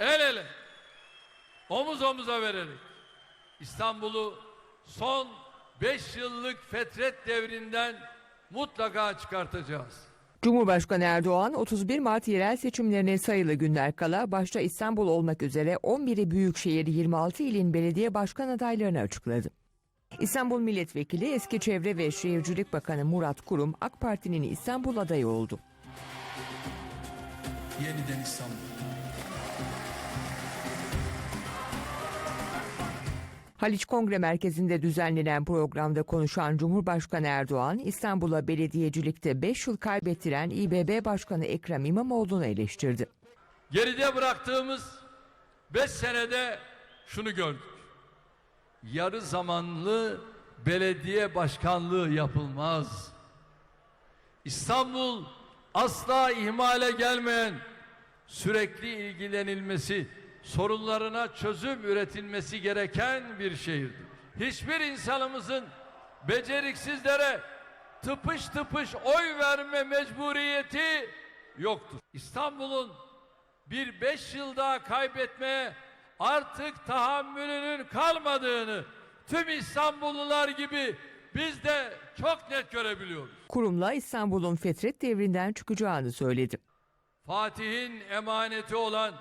el ele, omuz omuza vererek İstanbul'u son 5 yıllık fetret devrinden mutlaka çıkartacağız. Cumhurbaşkanı Erdoğan 31 Mart yerel seçimlerine sayılı günler kala başta İstanbul olmak üzere 11'i büyükşehir 26 ilin belediye başkan adaylarını açıkladı. İstanbul Milletvekili eski Çevre ve Şehircilik Bakanı Murat Kurum AK Parti'nin İstanbul adayı oldu. Yeniden İstanbul. Haliç Kongre Merkezi'nde düzenlenen programda konuşan Cumhurbaşkanı Erdoğan, İstanbul'a belediyecilikte 5 yıl kaybettiren İBB Başkanı Ekrem İmamoğlu'nu eleştirdi. Geride bıraktığımız 5 senede şunu gördük. Yarı zamanlı belediye başkanlığı yapılmaz. İstanbul asla ihmale gelmeyen, sürekli ilgilenilmesi, sorunlarına çözüm üretilmesi gereken bir şehirdir. Hiçbir insanımızın beceriksizlere tıpış tıpış oy verme mecburiyeti yoktur. İstanbul'un bir beş yıl daha kaybetmeye artık tahammülünün kalmadığını tüm İstanbullular gibi biz de çok net görebiliyoruz. Kurumla İstanbul'un fetret devrinden çıkacağını söyledi. Fatih'in emaneti olan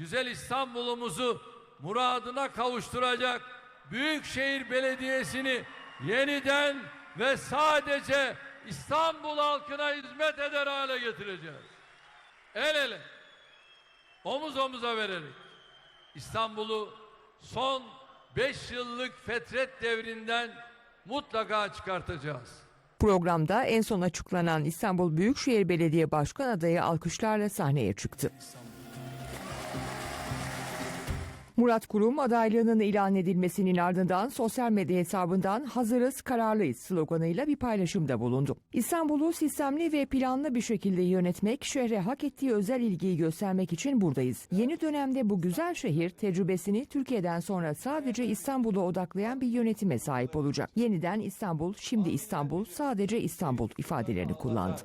güzel İstanbul'umuzu muradına kavuşturacak Büyükşehir Belediyesi'ni yeniden ve sadece İstanbul halkına hizmet eder hale getireceğiz. El ele, omuz omuza vererek İstanbul'u son 5 yıllık fetret devrinden mutlaka çıkartacağız. Programda en son açıklanan İstanbul Büyükşehir Belediye Başkan adayı alkışlarla sahneye çıktı. Murat Kurum adaylığının ilan edilmesinin ardından sosyal medya hesabından hazırız kararlıyız sloganıyla bir paylaşımda bulundu. İstanbul'u sistemli ve planlı bir şekilde yönetmek, şehre hak ettiği özel ilgiyi göstermek için buradayız. Yeni dönemde bu güzel şehir tecrübesini Türkiye'den sonra sadece İstanbul'a odaklayan bir yönetime sahip olacak. Yeniden İstanbul, şimdi İstanbul, sadece İstanbul ifadelerini kullandı.